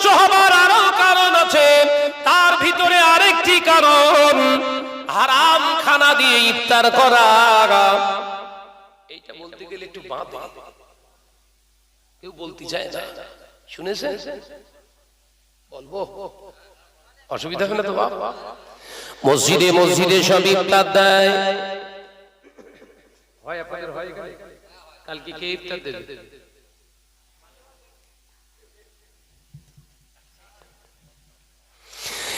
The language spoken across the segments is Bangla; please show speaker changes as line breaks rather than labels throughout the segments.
নষ্ট হবার আরও কারণ আছে। তার ভিতরে আরেকটি কারণ হারাম খানা দিয়ে ইফতার করা। এইটা বলতে গেলে একটু কেউ বলতে চায় না। শুনেছেন বলব? অসুবিধা হবে না তো বাপ। মসজিদে মসজিদে সব ইফতার দেয়। হয় আপনাদের, হয় কালকে কে ইফতার দেবে?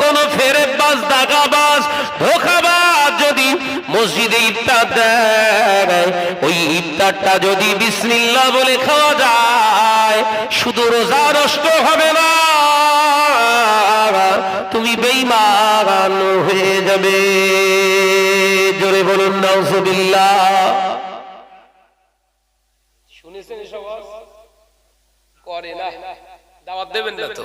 কোন ফেরে বাস দাগাবাজ ধোকাবাজ যদি মসজিদে ইফতার দেয়, ওই ইফতারটা যদি বিসমিল্লাহ বলে খাওয়া যায়, শুধু রোজা নষ্ট হবে না। তুমি বেইমান হয়ে যাবে। জোরে বলুন শুনেছেন এসব করে না। দাওয়াত দেবেন না তো?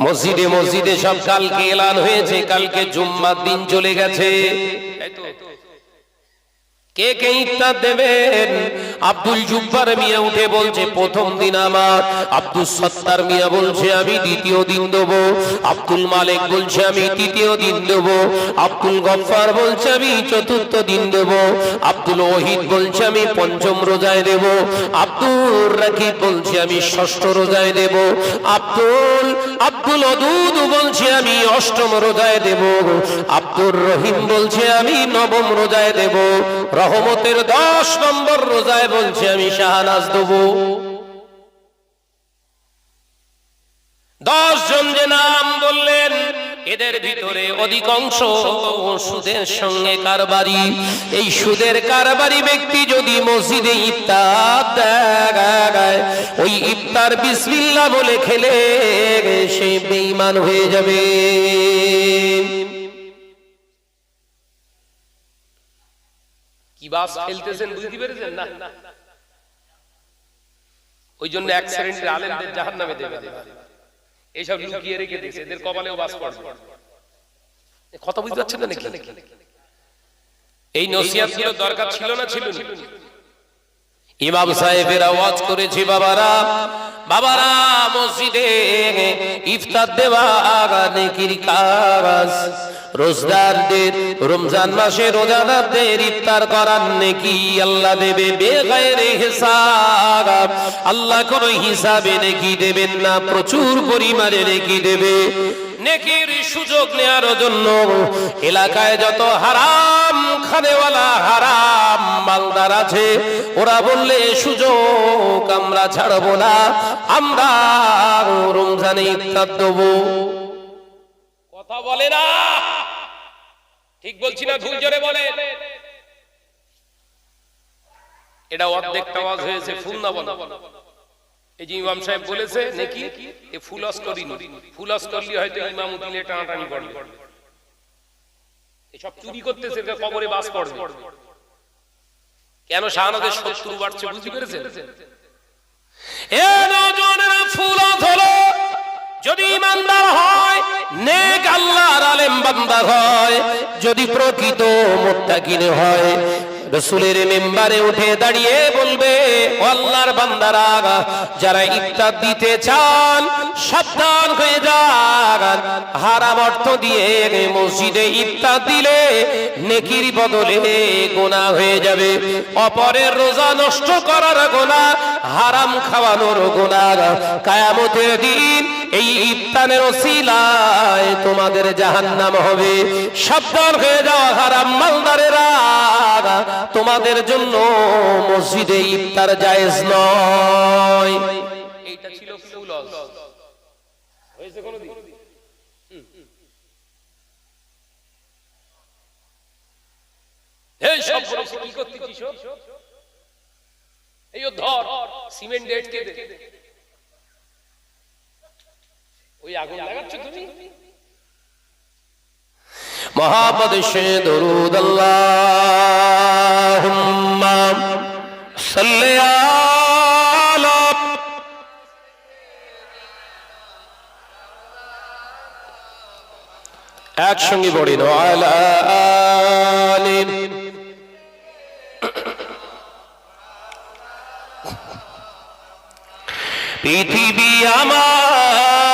মসজিদে মসজিদে সব কালকে এলান হয়েছে কালকে জুম্মার দিন চলে গেছে। কে কে ইফতার দেবেন? আব্দুল জুব্বার মিয়া উঠে বলছে, প্রথম দিন আমার। আব্দুল সত্তার মিয়া বলছে, আমি দ্বিতীয় দিন দেব। আব্দুল মালিক বলছে, আমি তৃতীয় দিন দেব। আব্দুল গফফার বলছে, আমি চতুর্থ দিন দেব। আব্দুল ওহিদ বলছে, আমি পঞ্চম রোজায় দেব। আব্দুল রাকিব বলছে, আমি ষষ্ঠ রোজায় দেব। আব্দুল আব্দুল অদুদ বলছে, আমি অষ্টম রোজায় দেব। আব্দুর রহিম বলছে, আমি নবম রোজায় দেব। রহমতের দশ নম্বর রোজায় বলছে আমি শাহনাজ দেব। দশ জন যে নাম বললেন, এদের ভিতরে অধিকাংশ সুদের সঙ্গে কারবারি। এই সুদের কারবারি ব্যক্তি যদি মসজিদে ওই ইফতার বিসমিল্লাহ বলে খেলে সে বেঈমান হয়ে যাবে। কি বাস খেলতেছেন বুঝতে পেরেছেন না? ওই জন্য এক আলেমদের জাহান নামে দেবে। এইসব লুকিয়ে রেখে দিয়েছে। এদের কপালেও বাস পড়বে। কথা বুঝতে পারছেন না নাকি? এই নসিহাতগুলো দরকার ছিল না, ছিল ইমাম সাহেবের আওয়াজ করেছে বাবারা বাবারা, মসজিদে ইফতার দেওয়া নেকির কাজ। রোজদারদের রমজান মাসে রোজাদারদের ইফতার করার নেকি আল্লাহ দেবে বেগায়রে হিসাব। আল্লাহ কোনো হিসাবে নেকি দেবেন না, প্রচুর পরিমাণে নেকি দেবে। নেকির সুযোগ নেওয়ার জন্য এলাকায় যত হারাম খানেওয়ালা হারাম মালদার আছে, ওরা বললে, সুযোগ আমরা ছাড়বো না, আমরা রমজানে ইফতার দেবো। কথা বলে না। ঠিক বলছি না ভুল জোরে বলে এটা অর্ধেকটা আওয়াজ হয়েছে ফুল না বলো এই যে ইমাম সাহেব বলেছে নাকি? এ ফুলস করিনি ফুলস করলি হয়তো ইমাম উঠিলে টানাটানি করবে। এসব চুরি করতেছে কবরে বাস পড়বে। কেন শাহানদের শত্রু বাড়ছে বুঝতে পেরেছেন? এ নজনেরা ফুলস হলো যদি ইমানদার হয়, নেক আল্লাহর আলেম বান্দা হয়, যদি প্রকৃত মুত্তাকিন হয়, রসুলের মেম্বারে উঠে দাঁড়িয়ে বলবে আল্লাহর বান্দারা, যারা ইফতার দিতে চান, সাবধান হয়ে যান। হারাম অর্থ দিয়ে মসজিদে ইফতার দিলে নেকির বদলে গোনা হয়ে যাবে। অপরের রোজা নষ্ট করার গোনা, হারাম খাওয়ানোর গোনা। কায়ামতের দিন এই ইফতারের ওসিলায় তোমাদের জাহান্নাম হবে। সাবধান হয়ে যাওয়া হারাম মালদারেরা। তোমাদের জন্য মসজিদে ইফতার জায়েজ নয়। এইটা ছিল ফুল হয়েছে কোনদিন? এই ধর, সিমেন্ট ডেট কে দে ওই আগুন লাগাচ্ছ তুমি?
মোহাম্মদ সে একসঙ্গে পড়ি পৃথিবী আমার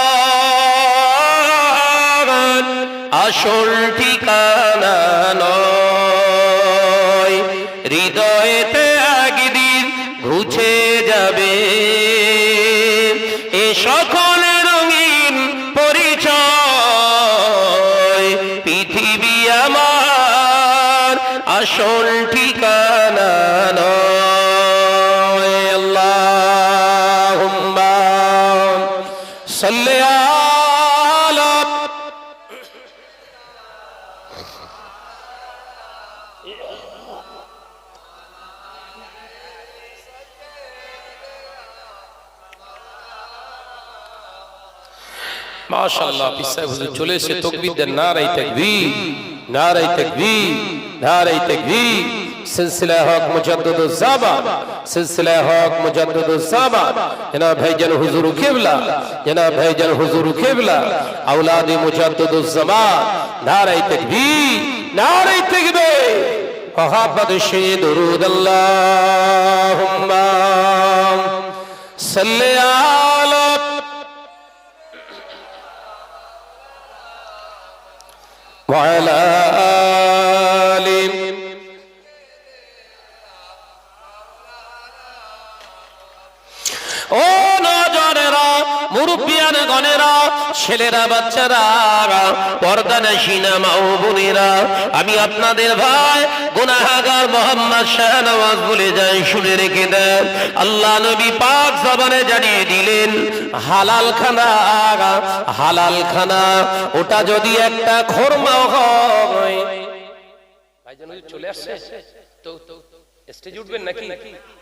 আসল ঠিকানা নয়। হৃদয়েতে একদিন ঘুচে যাবে। এ সকল রঙিন পরিচয়, পৃথিবী আমার আসল ঠিকানা মাশাআল্লাহ পিসাই হুজুর চলে এসে তাকবীর দেন নারাই তাকবীর নারাই তাকবীর নারাই তাকবীর সিলসিলা হক মুজাদ্দিদুজ জামান সিলসিলা হক মুজাদ্দিদুজ জামান জনাব ভাইজান হুজুর কিবলা জনাব ভাইজান হুজুর কিবলা اولاد মুজাদ্দিদুজ জামান নারাই তাকবীর নারাই তাকবীর محبت سے درود اللهم صلی علی وعلى ছেলেরা, বাচ্চারা, পর্দা নাসিনা মা ও বোনেরা, আমি আপনাদের ভাই গুনাহাগার মোহাম্মদ শাহনওয়াজ বলে যাই, শুনে রেখে দেন। আল্লাহ নবী পাক জবানে জানিয়ে দিলেন, হালাল খানা হালাল খানা, ওটা যদি একটা খরমাও হয়।
ভাইজান চলে আসছে? তো স্টেজ উঠবেন নাকি?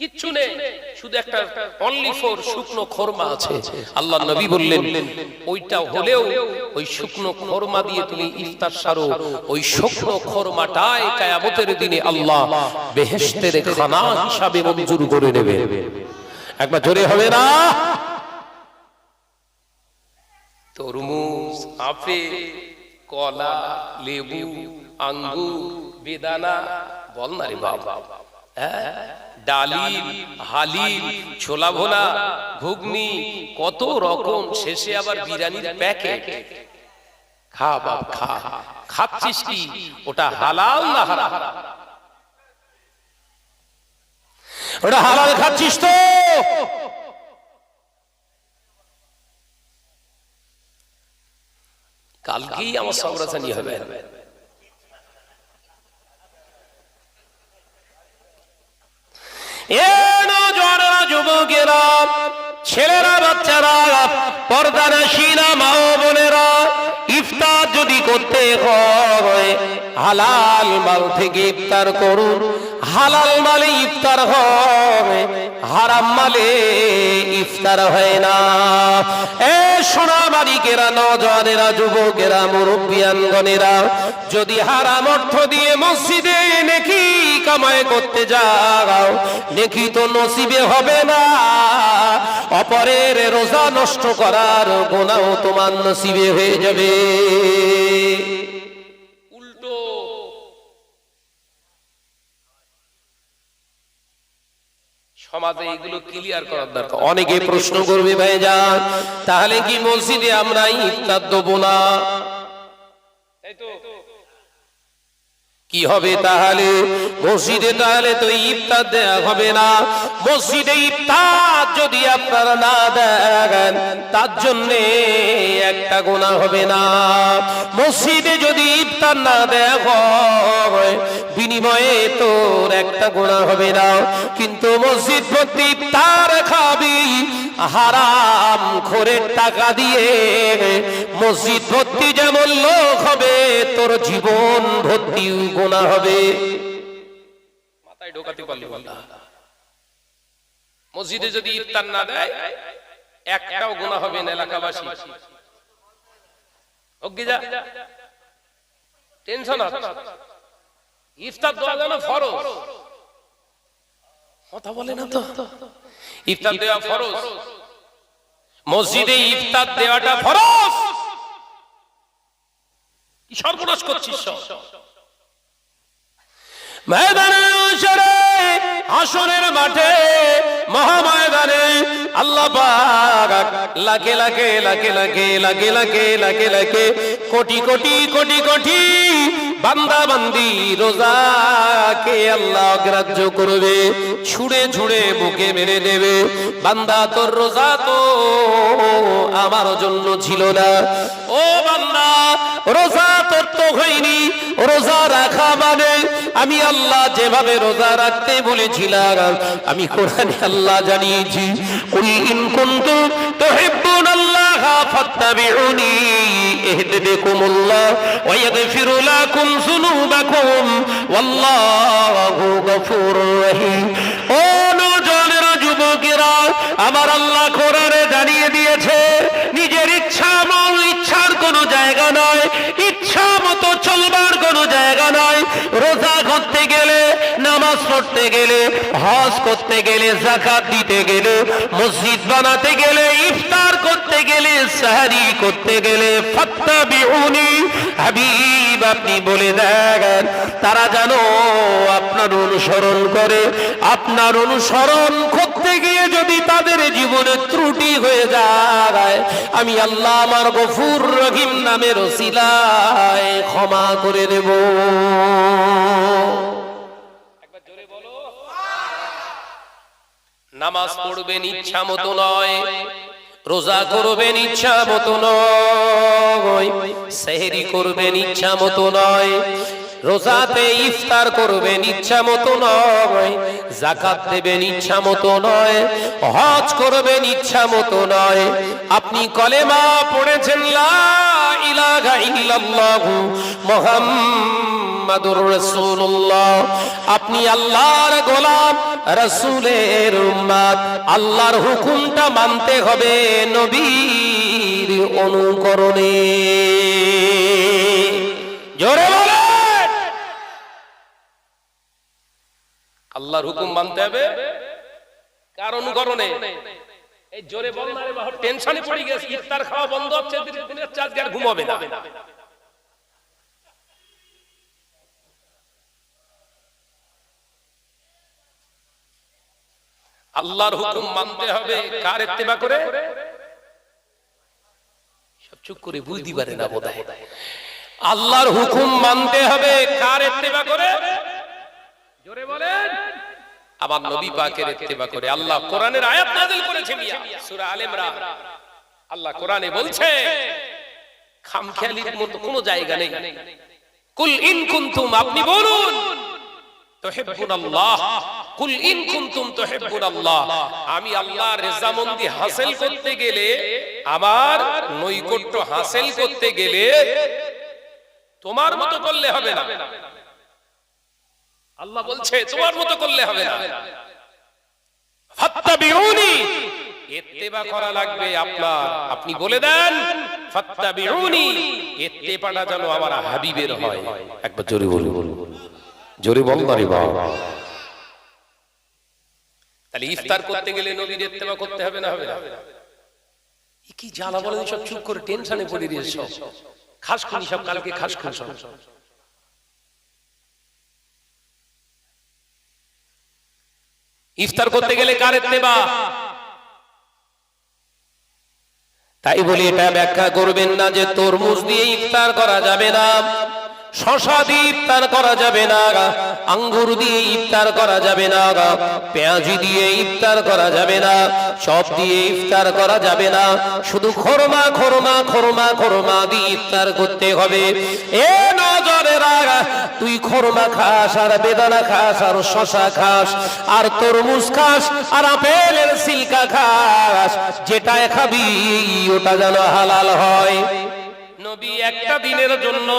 কিচ্ছু নেই শুধু একটা অনলি ফর শুকনো খোরমা আছে। আল্লাহ নবী বললেন ওইটা হলেও ওই শুকনো খোরমা দিয়ে তুমি ইফতার সারো। ওই শুকনো খোরমাটাই কায়ামতের দিনে আল্লাহ বেহেশতের খানা হিসাবে মঞ্জুর করে নেবে।
একবার জোরে হবে না।
তরমুজ আপেল কলা লেবু আঙ্গুর বেদানা বল না রে বাবা। হ্যাঁ? ডালিম, হালিম, ছোলা ভোলা, ঘুগনি, কত রকম শেষে আবার বিরিয়ানির প্যাকেট। খা বাপ, খা। খাচ্ছিস কি? ওটা হালাল না হারাম?
ওটা হালাল খাচ্ছিস তো?
কালকেই আমার সংরচনী হবে
এ নজওয়ানেরা, যুবকেরা, ছেলেরা, বাচ্চারা, পর্দা নাসিনা মা বোনেরা, ইফতার যদি করতে হয়, হালাল মাল থেকে ইফতার করুন। হালাল মালে ইফতার হয় হারাম মালে ইফতার হয় না। এ সোনা বাড়িকেরা নজনেরা যুবকেরা, মুরব্বিয়ানগণেরা, যদি হারাম অর্থ দিয়ে মসজিদে নেকি কামাই করতে যাও, নেকি তো নসিবে হবে না। অপরের রোজা নষ্ট করার গোনাও তোমার নসিবে হয়ে যাবে।
সমাজে এগুলো ক্লিয়ার করার দরকার।
অনেকে প্রশ্ন করবে ভাই যান তাহলে কি মসজিদে আমরা ইফতার দেবো না?
তাই তো?
কি হবে তাহলে? মসজিদে তাহলে তো ইফতার দেয়া হবে না। মসজিদে ইফতার যদি আপনারা না দেন, তার জন্য একটা গোনা হবে না। মসজিদে যদি ইফতার না দেয়া হয়, বিনিময়ে তোর একটা গোনা হবে না। কিন্তু মসজিদ ভর্তি ইফতার খাবি হারাম খোরের টাকা দিয়ে মসজিদ ভর্তি যেমন লোক হবে, তোর জীবন ভর্তি গোনা হবে।
মসজিদে যদি ইফতার না দেয়, একটাও গোনা হবে না এলাকাবাসী। অগ্নি যা। টেনশন ইফতার দেওয়া যেন ফরজ। কথা বলে না তো। ইফতার দেওয়া ফরজ। মসজিদে ইফতার দেওয়াটা ফরজ। কি সর্বনাশ করছিস
আসরের মাঠে, মহাময়দানে আল্লাহ লাখে লাখে লাখে লাখে লাখে লাখে লাখে লাখে, কোটি কোটি কোটি কোটি বান্দা বান্দি রোজাকে আল্লাহ অগ্রাহ্য করবে, ছুড়ে ছুড়ে বুকে মেরে দেবে বান্দা, তোর রোজা তো আমার জন্য ছিল না। ও বান্দা, রোজা তোর তো হয়নি, রোজা রাখা মানে আমি আল্লাহ যেভাবে রোজা রাখতে বলেছিলাম, আমি কোরআনে আল্লাহ জানিয়েছি, কুল ইন কুনতুম الله فاتبعوني اهددكم আমার আল্লাহ কোরআনে জানিয়ে দিয়েছে, নিজের ইচ্ছা মন ইচ্ছার কোন জায়গা নয়, ইচ্ছা মতো চলবার কোনো জায়গা নয়, রোজা ঘর থেকে নামাজ পড়তে গেলে, হজ করতে গেলে জাকাত দিতে গেলে, মসজিদ বানাতে গেলে, ইফতার করতে গেলে, সাহারি করতে গেলে ফত্তা বিহুনি হাবিব, আপনি বলে দেখেন তারা জানো আপনার অনুসরণ করে। আপনার অনুসরণ করতে গিয়ে যদি তাদের জীবনে ত্রুটি হয়ে যায়, আমি আল্লাহ আমার গফুর রহিম নামের ওসিলায় ক্ষমা করে দেব
একবার জোরে বলো নামাজ পড়বেন ইচ্ছা মতো নয়
রোজা করবেন ইচ্ছা মতো নয় সেহরি করবেন ইচ্ছা মতো নয় রোজাতে ইফতার করবেন ইচ্ছা মতো নয় জাকাত দেবেন ইচ্ছা মতো নয় হজ করবেন ইচ্ছা মতো নয় আপনি কলেমা পড়েছেন লা ইলাহা ইল্লাল্লাহু মুহাম্মাদুর রাসূলুল্লাহ। আপনি আল্লাহর গোলাম, রাসূলের উম্মত। আল্লাহর হুকুমটা মানতে হবে নবীর অনুকরণে। জোরে বলেন!
আল্লাহর হুকুম মানতে হবে? কার অনুকরণে? এই জোরে টেনশনে পড়ে গেছে ইফতার খাওয়া বন্ধ হচ্ছে, দিনের ঘুমাবে না। আল্লাহর হুকুম মানতে হবে। কার ইত্তেবা করে? সব চুপ করে বুঝতে পারে না বোধহয় আল্লাহর হুকুম মানতে হবে। কার ইত্তেবা করে? জোরে বলেন। আমার নবী পাকের ইত্তেবা করে। আল্লাহ কোরআনের আয়াত নাযিল করেছেন ইয়া সূরা আলে ইমরান। আল্লাহ কোরআনে বলছে, খামখেয়ালির মতো কোনো জায়গা নেই। কুল ইন কুনতুম, আপনি বলুন, তুহিব্বুনাল্লাহ। কুল ইন কুনতুম আমি আল্লাহর রেজামন্দি হাসিল করতে গেলে, আমার নৈকট্য হাসিল করতে গেলে তোমার মতো করলে হবে না। আল্লাহ বলছে, তোমার করলে হবে না। ফাত্তাবিউনি। ইত্তেবা করা লাগবে আপনার। আপনি বলে দেন, ফাত্তাবিউনি। ইত্তেবাটা যেন আমার হাবিবের হয়।
একবার জোরে বলুন। জোরে বল রে বাবা
তাহলে ইফতার করতে গেলে নবীর ইত্তেবা করতে হবে না হবে না? কি জ্বালা বলেন সব চুপ করে টেনশনে পড়ে সব? খাস খুনি সব কালকে খাস খুন সব। ইফতার করতে গেলে কার ইত্তেবা
তাই বলি এটা ব্যাখ্যা করবেন না যে তরমুজ দিয়ে ইফতার করা যাবে না। শশা দিয়ে ইফতার করা যাবে না আঙ্গুর দিয়ে ইফতার করা যাবে না পেঁয়াজি দিয়ে ইফতার করা যাবে না সব দিয়ে ইফতার করা যাবে না, শুধু খরমা খরমা খরমা খরমা দিয়ে ইফতার করতে হবে। এ নজরের তুই খরমা খাস আর বেদানা খাস আর শশা খাস, আর তরমুজ খাস আর আপেলের সিলকা খাস, যেটাই খাবি ওটা যেন হালাল হয়। নবী একটা দিনের জন্য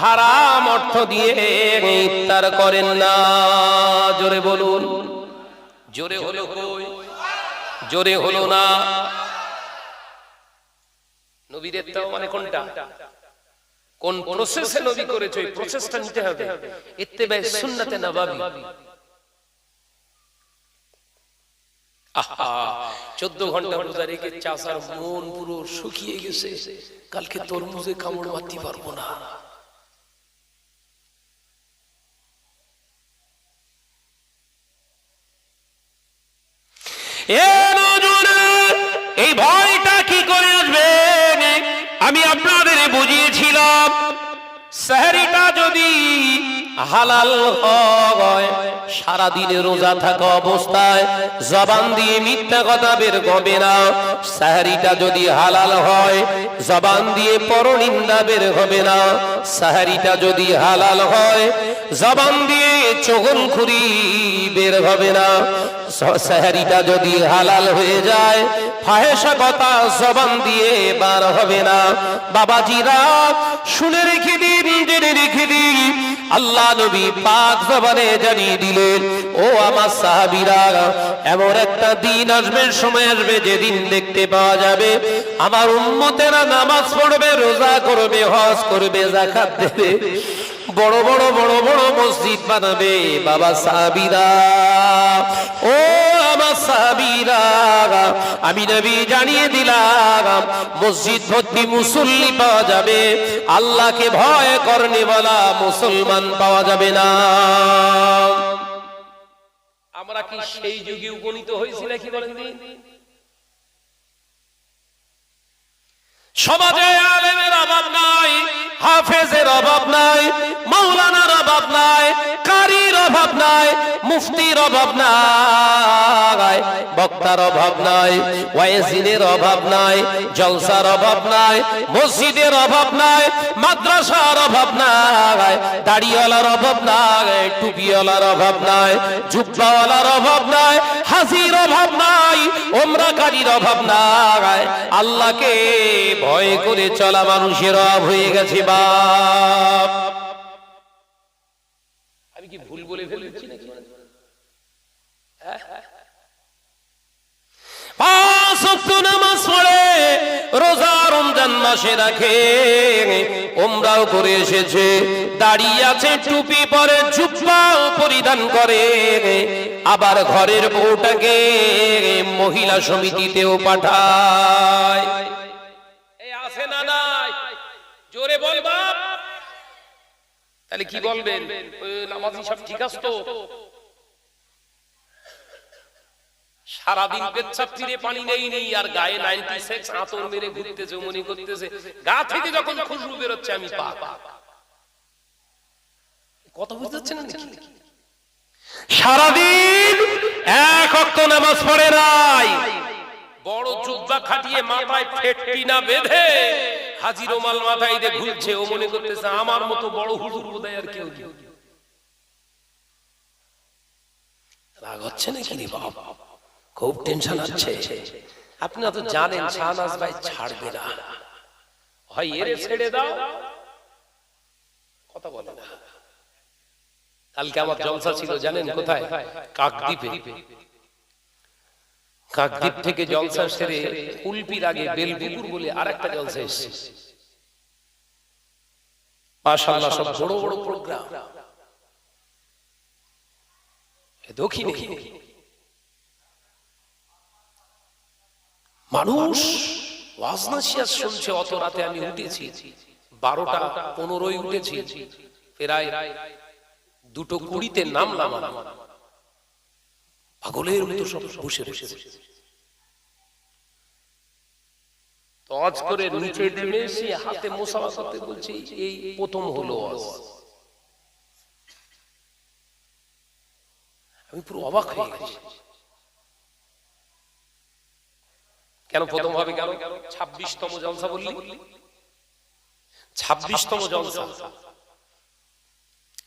হারাম অর্থ দিয়ে ইফতার করেন না। জোরে বলুন। জোরে হলো কই? জোরে হলো না। নবীর একটাও মানে কোনটা? কোন প্রসেসে নবী করেছে, ওই প্রসেসটা নিতে হবে। ইত্তেবাই সুন্নাতে নবাবী। চোদ্দ ঘণ্টা রোজা রেখে চাষার মন পুরো শুকিয়ে গেছে। কালকে তরমুজে কামড় মারতে পারব না। এই ভয়টা কি করে আসবে? আমি আপনাদের বুঝিয়েছিলাম সাহারিটা যদি হালাল হয় সারা দিনে রোজা থাকা অবস্থায় জবান দিয়ে মিথ্যা কথা বের হবে না। সাহারিটা যদি হালাল হয়, জবান দিয়ে পরনিন্দা বের হবে না। সাহারিটা যদি হালাল হয়, জবান দিয়ে চগলখুরি বের হবে না। সাহারিটা যদি হালাল হয়ে যায় ফাহেসা কথা জবান দিয়ে বার হবে না। বাবাজিরা, শুনে রেখে দিন, জেনে রেখে দিন। আল্লাহ নবী পাক জবানে জানিয়ে দিলেন, ও আমার সাহাবীরা, এমন একটা দিন আসবে, সময় আসবে, যেদিন দেখতে পাওয়া যাবে। আমার উম্মতেরা নামাজ পড়বে, রোজা করবে, হজ করবে জাকাত দেবে। বড় বড় বড় বড় মসজিদ বানাবে বাবা সাহাবীরা ও আমার সাহাবীরা আমি নবী জানিয়ে দিলাম, মসজিদ ভর্তি মুসল্লি পাওয়া যাবে। আল্লাহকে ভয় করনে বলা মুসলমান পাওয়া যাবে না। আমরা কি সেই যুগে উপনীত হয়েছি নাকি বলেন দিন সমাজে আলেমের অভাব নাই হাফেজের অভাব নাই মৌলানার অভাব নাই কারির অভাব নাই মুফতির অভাব নাই বক্তার অভাব নাই ওয়াইজিনের অভাব নাই জলসার অভাব নাই মসজিদের অভাব নাই মাদ্রাসার অভাব নাই দাড়িওয়ালার অভাব নাই টুপিওয়ালার অভাব নাই জুব্বাওয়ালার অভাব নাই হাজির অভাব নাই ওমরাকারীর অভাব নাই আল্লাহকে ভয় করে চলা মানুষের অভাব হয়ে গেছে বাপ। আমি কি ভুল বলে ফেলেছি নাকি? পাঁচ নামাজ পড়ে রোজা রমজান মাসে রাখে ওমরাও করে এসেছে দাঁড়িয়ে আছে টুপি পরে জুব্বাও পরিধান করে আবার ঘরের বউটাকে মহিলা সমিতিতেও পাঠায় এই আছে না নাই জোরে বল বাপ। তাহলে কি বলবেন? নামাজি সব ঠিক আছে? তো সারাদিন পেচ্ছাপ পানি আর গায়ে নাইনটি সিক্স আতর মেরে ঘুরতেছে মনে করতেছে। গা থেকে যখন খুশবু বেরোচ্ছে আমি পা পা কথা বুঝতে পারছেন সারাদিন এক অক্ত নামাজ পড়ে নাই। বড় জুব্বা খাটিয়ে মাথায় ফেটটি না বেঁধে হাজির মাল মাথায় দিয়ে ঘুরছে, ও মনে করতেছে, আমার মতো বড় হুজুর বোধহয় আর কেউ রাগ হচ্ছে নাকি রে বাবা খুব টেনশন হচ্ছে। আপনি তো জানেন, শাহনাজ ভাই ছাড়বে না। হয় এরে ছেড়ে দাও। কথা বলে না। কালকে আমার জলসা ছিল, জানেন কোথায়? কাকদ্বীপে। কাকদ্বীপ থেকে জলসা সেরে কুলপির আগে বেলপুকুর বলে আরেকটা জলসা এসছে। মাশাআল্লাহ সব বড় বড় প্রোগ্রাম। দক্ষিণে। মানুষ ওয়াজনাসিয়া শুনছে অত রাতে আমি উঠেছি। বারোটা পনেরোই উঠেছি। প্রায় দুটো কুড়িতে নামলাম। পাগলের মতো সব বসে বসে
তো অজ করে নিচে নেমে সে হাতে মোসাফা করতে বলছে এই প্রথম হলো আমি পুরো অবাক হয়ে গেছি। কেন প্রথম হবে কেন? ছাব্বিশতম জলসা বললি? ছাব্বিশতম জলসা।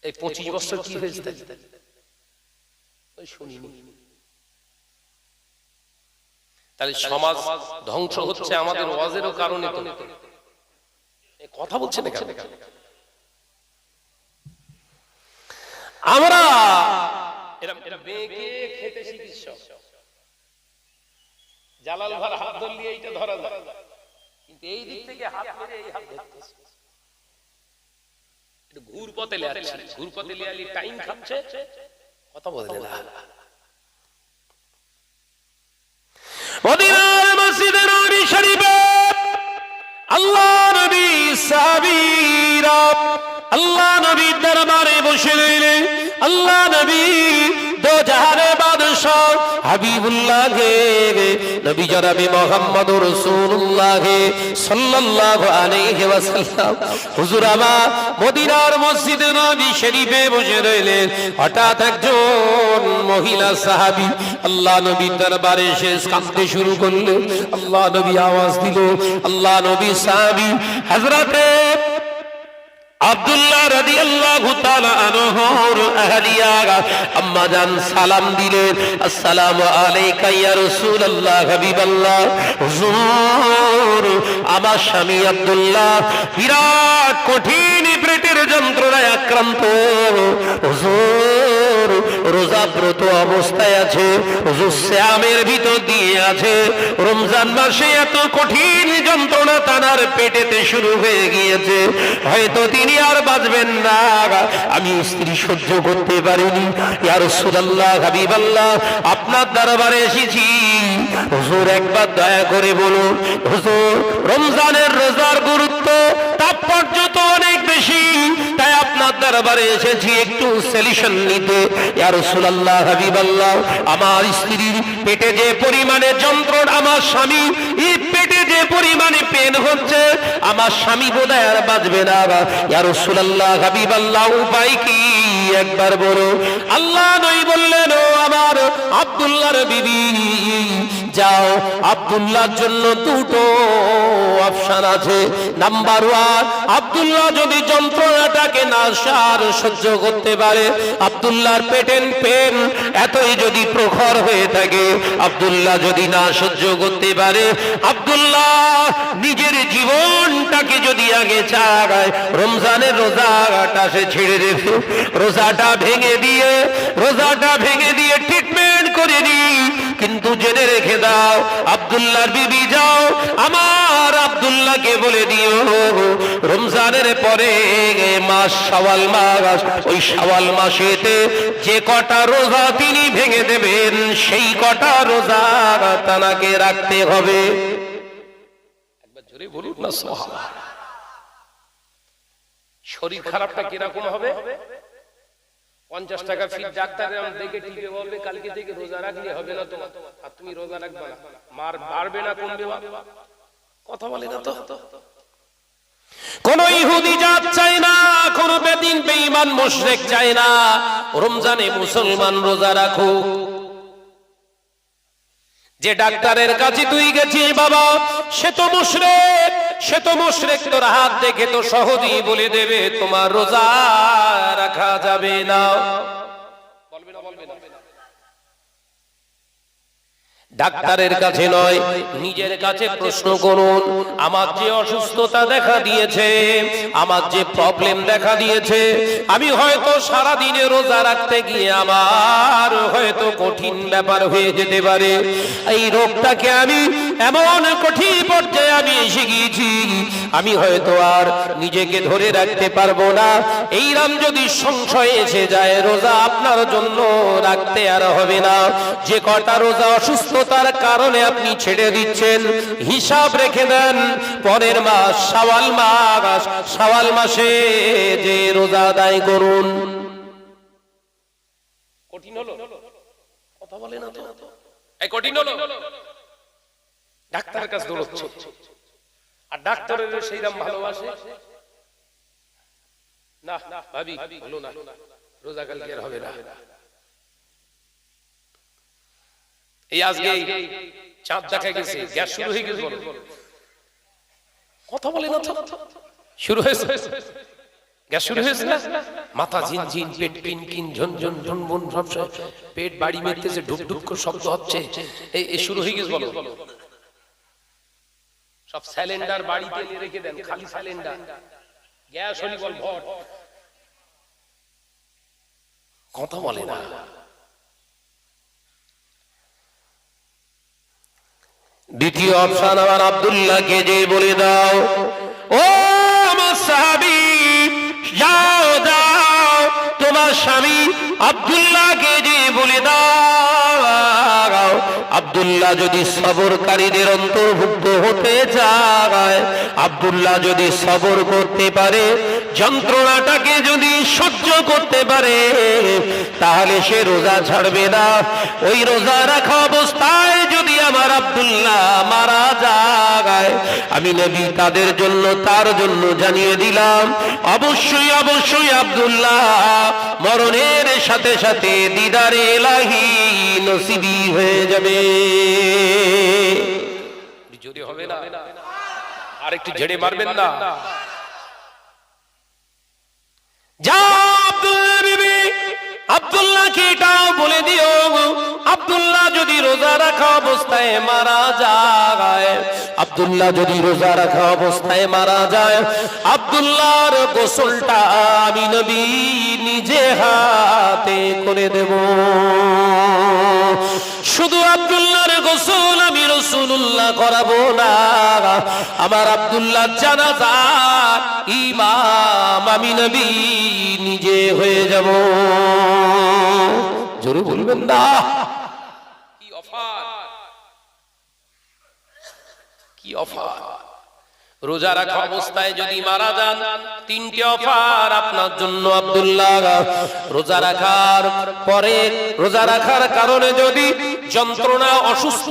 এই পঁচিশ বছর কি হয়েছে শুনিনি। তাহলে সমাজ ধ্বংস হচ্ছে আমাদের ওয়াজেরও কারণে তো। কথা বলছে না কেন আমরা এরম এরম বেঁকে খেতে শিখিস জালাল ভার হাত ধরলে এইটা ধরা যায়। কিন্তু এই দিক থেকে হাত মেরে এই হাত ধরতেছে একটু ঘুর পথে লেয়াচ্ছি ঘুর পথে টাইম খাচ্ছে। কথা বলতে না
মদিনার মসজিদের নবী শরীফে আল্লাহ নবী সাবিরা আল্লাহ নবীর দরবারে বসে রইলেন, আল্লাহ নবী দো জাহানে নবী হঠাৎ মহিলা দরবারে কাঁদতে শুরু করলেন। আল্লাহ নবী আওয়াজ দিল। আল্লাহ নবী সাহাবী হযরতে আব্দুল্লাহ রাদিয়াল্লাহু তাআলা আনহুর আহলিয়া আম্মা জান সালাম দিলেন, আসসালামু আলাইকা ইয়া হাবিবাল্লাহ। হুজুর, আমার স্বামী আব্দুল্লাহ বিরাট কঠিন পেটের যন্ত্রণায় আক্রান্ত। হুজুর, রোজা অবস্থায় আছে। শ্যামের ভিতর দিয়ে আছে। রমজান মাসে এত কঠিন যন্ত্রণা তানার পেটেতে শুরু হয়ে গিয়েছে। হয়তো তিনি আর বাঁচবেন না। আমি স্ত্রী সহ্য করতে পারিনি। ইয়া রাসূলুল্লাহ, হাবিবাল্লাহ, আপনার দরবারে এসেছি। হুজুর, একবার দয়া করে বলুন। হুজুর, রমজানের রোজার গুরুত্ব তাৎপর্য তো অনেক বেশি। দরবারে এসেছি একটু সলিউশন নিতে। ইয়া রাসূলুল্লাহ, হাবিবাল্লাহ, আমার স্ত্রীর পেটে যে পরিমাণে যন্ত্রণা, আমার স্বামী, এই পেটে যে পরিমাণে পেন হচ্ছে, আমার স্বামী বোধহয় আর বাঁচবে না ইয়া রাসূলুল্লাহ, হাবিবাল্লাহ, উপায় কি? একবার বলো। আল্লাহ নই বললেন, ও আমার আব্দুল্লাহর বিবি যাও। আব্দুল্লাহর জন্য দুটো অপশন আছে। নাম্বার ওয়ান, আব্দুল্লাহ যদি যন্ত্রণাটাকে না সার সহ্য করতে পারে, আব্দুল্লাহর পেটেন পেন এতই যদি প্রখর হয়ে থাকে, আব্দুল্লাহ যদি না সহ্য করতে পারে, আব্দুল্লাহ নিজের জীবনটাকে যদি আগে চাগায় রমজানের রোজাটা সে ছেড়ে রেখে রোজাটা ভেঙে দিয়ে, রোজাটা ভেঙে দিয়ে ট্রিটমেন্ট করে রেখে দাও, আব্দুল্লাহর বিবি যাও, আমার আব্দুল্লাহকে বলে দিও। রমজানের পরে মাস সওয়াল মাস, ওই সওয়াল মাসেতে যে কটা রোজা তিনি ভেঙে দেবেন, সেই কটা রোজা তানাকে রাখতে হবে।
শরীর খারাপটা কীরকম হবে? পঞ্চাশ টাকা ফি ডাক্তারের দেখে টিপে বলবে কালকে থেকে রোজা রাখলে হবে না তোমার? আর তুমি রোজা রাখবে না। মার বাড়বে না কমবে কথা বলে না তো?
কোন ইহুদি জাত চায় না কোন বেদিন বেঈমান মুশরিক চায় না। রমজানে মুসলমান রোজা রাখো যে ডাক্তারের কাছে তুই গেছিস বাবা, সে তো মুশরেক, সে তো মুশরেক, তোর হাত দেখে তো সহজেই বলে দেবে, তোমার রোজা রাখা যাবে না
বলবে না বলবে না
ডাক্তারের কাছে নয় নিজের কাছে প্রশ্ন করুন। আমার যে অসুস্থতা দেখা দিয়েছে আমার যে প্রবলেম দেখা দিয়েছে আমি হয়তো সারা দিনে রোজা রাখতে গিয়ে আমার হয়তো কঠিন ব্যাপার হয়ে যেতে পারে। এই রোগটাকে আমি এমন কঠিন পর্যায়ে আমি এসে গিয়েছি আমি হয়তো আর নিজেকে ধরে রাখতে পারব না। এইরাম যদি সংশয় এসে যায় রোজা আপনার জন্য রাখতে আর হবে না। যে কটা রোজা অসুস্থতার কারণে আপনি ছেড়ে দিচ্ছেন। হিসাব রেখে দেন, পরের মাস সাওয়াল মাস সাওয়াল মাসে যে রোজা আদায় করুন।
কঠিন হলো? কথা বলে না তো। এই কঠিন হলো? ডাক্তারের কাছে দৌড়চ্ছে। আর ডাক্তারের সেই দাম ভালোবাসে? না, ভাবি, হলো না। রোজা কালকে হবে না। এই আজকে চাঁদ দেখা গেছে, গ্যাস শুরু হয়ে গেছে কথা বলে না শুরু হয়েছে। গ্যাস শুরু হয়েছে না? মাথা ঝিন ঝিন পেট বাড়ি এই শুরু হয়ে গেছে সব রেখে দেন, খালি গ্যাস কথা বলে না।
দ্বিতীয় অপশন আমার আব্দুল্লাহকে যে বলে দাও। ও আমার সাহাবি, যাও দাও তোমার স্বামী আব্দুল্লাহকে যে বলে দাও। আব্দুল্লাহ যদি সবরকারীদের অন্তর্ভুক্ত হতে চায়, আব্দুল্লাহ যদি সবর করতে পারে, যন্ত্রণাটাকে যদি সহ্য করতে পারে, তাহলে সে রোজা ছাড়বে না। ওই রোজা রাখা অবস্থায় যদি আমার আব্দুল্লাহ মারা যায়, আমি নবী তাদের জন্য, তার জন্য জানিয়ে দিলাম, অবশ্যই অবশ্যই আব্দুল্লাহ মরণের সাথে সাথে দিদারে এলাহি নসিবি হয়ে যাবে।
যদি হবে না আর একটু ঝেড়ে মারবেন না?
যা আব্দুল্লাহকে এটাও বলে দিও আব্দুল্লাহ যদি রোজা রাখা অবস্থায় মারা যায়, আব্দুল্লাহ যদি রোজা রাখা অবস্থায় মারা যায়, আব্দুল্লাহর গোসলটা আমি নবী নিজে হাতে করে দেব। শুধু আব্দুল্লাহর গোসল আমি রসুল্লাহ করাবো না। আমার আব্দুল্লাহ জানাজা ইমাম আমি নবী নিজে হয়ে যাব। জোরে বলবেন না।
কি অফার? কি অফার? রোজা রাখা অবস্থায় যদি মারা যান তিনটি অফার আপনার জন্য
আব্দুল্লাহ। রোজা রাখার পরে রোজা রাখার কারণে যদি যন্ত্রণা অসুস্থ